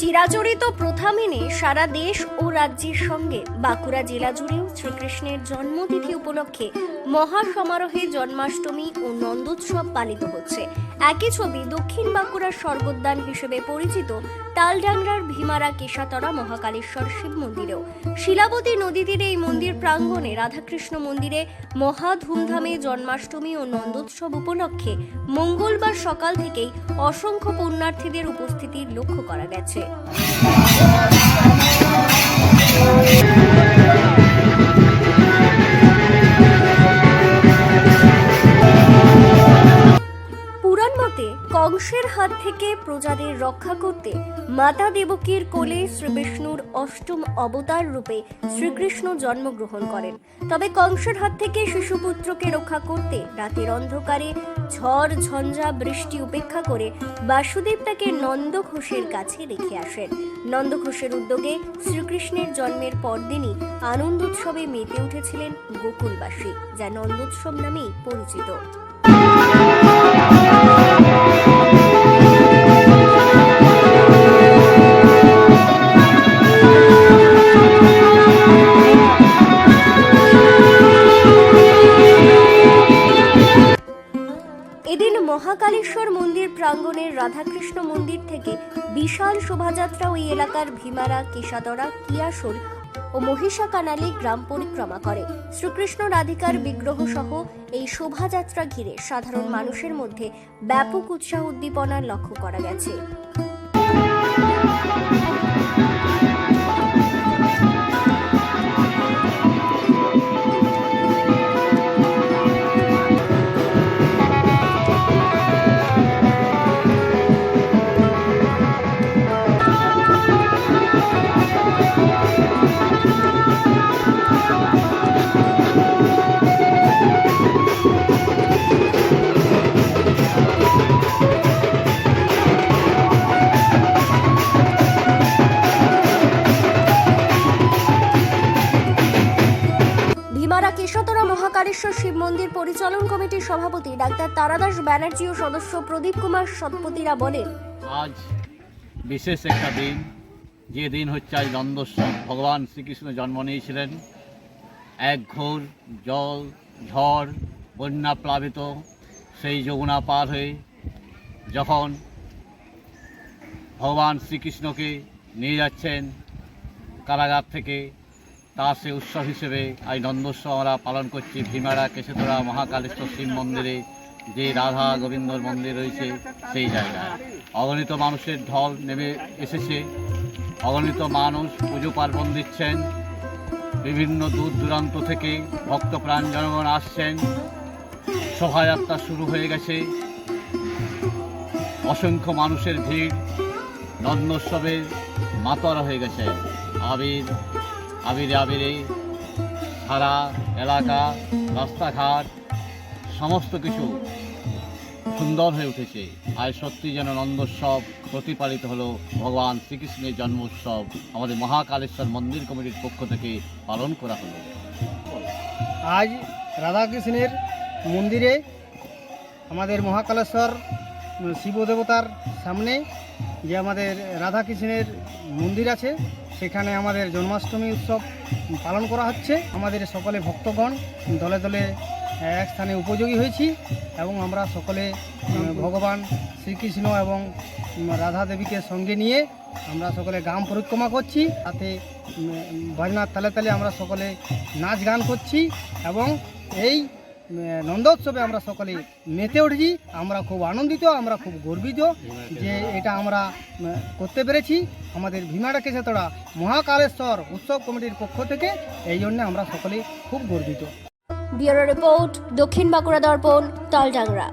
চিরাচরিত প্রথা মেনে সারা দেশ ও রাজ্যের সঙ্গে বাঁকুড়া জেলা জুড়েও শ্রীকৃষ্ণের জন্মতিথি উপলক্ষে মহা সমারোহে জন্মাষ্টমী ও নন্দোৎসব পালিত হচ্ছে। একই ছবি দক্ষিণ বাঁকুড়ার স্বর্গোদ্যান হিসেবে পরিচিত তালডাংরার ভীমারা কেশাতরা মহাকালেশ্বর শিব মন্দিরেও। শিলাবতী নদী তীরে এই মন্দির প্রাঙ্গণে রাধাকৃষ্ণ মন্দিরে মহা ধুমধামে জন্মাষ্টমী ও নন্দোৎসব উপলক্ষে মঙ্গলবার সকাল থেকেই অসংখ্য পুণ্যার্থীদের উপস্থিতি লক্ষ্য করা গেছে। Música মতে হাত থেকে প্রজাদের রক্ষা করতে মাতা দেবকীর কোলে শ্রীবিষ্ণুর অষ্টম অবতার রূপে শ্রীকৃষ্ণ জন্মগ্রহণ করেন। তবে কংসের হাত থেকে শিশুপুত্রকে রক্ষা করতে রাতের অন্ধকারে ঝড়, ঝঞ্ঝা, বৃষ্টি উপেক্ষা করে বাসুদেব তাকে নন্দঘোষের কাছে রেখে আসেন। নন্দঘোষের উদ্যোগে শ্রীকৃষ্ণের জন্মের পরদিনই আনন্দোৎসবে মেতে উঠেছিলেন গোকুলবাসী, যা নন্দোৎসব নামেই পরিচিত। এদিন মহাকালেশ্বর মন্দির প্রাঙ্গণের রাধাকৃষ্ণ মন্দির থেকে বিশাল শোভাযাত্রা ওই এলাকার ভীমারা কেশাদরা কিয়াশোল ও মহিষা কানালি গ্রাম পরিক্রমা করে। শ্রীকৃষ্ণ রাধিকার বিগ্রহ সহ এই শোভাযাত্রা ঘিরে সাধারণ মানুষের মধ্যে ব্যাপক উৎসাহ উদ্দীপনার লক্ষ্য করা গেছে। মহাকালেশ্বর শিব মন্দির পরিচালন কমিটির সভাপতি ডাক্তার তারাদাস ব্যানার্জি ও সদস্য প্রদীপ কুমার সৎপতিরা বলেন, আজ বিশেষ একটা দিন। যে দিন হচ্ছে আজ নন্দোৎসব ভগবান শ্রীকৃষ্ণ জন্ম নিয়েছিলেন। এক ঘোর জল, ঝড়, বন্যা প্লাবিত সেই যমুনা পার হয়ে যখন ভগবান শ্রীকৃষ্ণকে নিয়ে যাচ্ছেন কারাগার থেকে তার সে উৎসব হিসেবে আজ নন্দোৎসব আমরা পালন করছি। ভীমারা, কেশেতরা, মহাকালেশ্বর শিব মন্দিরে, যে রাধা গোবিন্দর মন্দির রয়েছে সেই জায়গায়। অগণিত মানুষের ঢল নেমে এসেছে। অগণিত মানুষ পুজো পার্বণ দিচ্ছেন। বিভিন্ন দূর দূরান্ত থেকে ভক্তপ্রাণ জনগণ আসছেন। শোভাযাত্রা শুরু হয়ে গেছে। অসংখ্য মানুষের ভিড়। নন্দোৎসবের মাতোয়ারা হয়ে গেছে। আবির আবিরে আবিরে সারা এলাকা রাস্তাঘাট সমস্ত কিছু সুন্দর হয়ে উঠেছে। আর সত্যি যেন নন্দোৎসব প্রতিপালিত হলো ভগবান শ্রীকৃষ্ণের জন্মোৎসব। আমাদের মহাকালেশ্বর মন্দির কমিটির পক্ষ থেকে পালন করা হলো। আজ রাধাকৃষ্ণের মন্দিরে আমাদের মহাকালেশ্বর উম, শিব দেবতার সামনে যে আমাদের রাধাকৃষ্ণের মন্দির আছে সেখানে আমাদের জন্মাষ্টমী উৎসব পালন করা হচ্ছে। আমাদের সকলে ভক্তগণ দলে দলে এক স্থানে উপযোগী হয়েছি এবং আমরা সকলে ভগবান শ্রীকৃষ্ণ এবং রাধা দেবীকে সঙ্গে নিয়ে আমরা সকলে গ্রাম পরিক্রমা করছি। তাতে ভজনার তালে তালে আমরা সকলে নাচ গান করছি এবং এই নন্দোৎসবে আমরা সকলে মেতে উঠেছি। আমরা খুব আনন্দিত, আমরা খুব গর্বিত যে এটা আমরা করতে পেরেছি। আমাদের ভীমাটা কেশেতড়া মহাকালেশ্বর উৎসব কমিটির পক্ষ থেকে এই জন্য আমরা সকলে খুব গর্বিত। ব্যুরো রিপোর্ট দক্ষিণ বাঁকুড়া দর্পণ তালডাংরা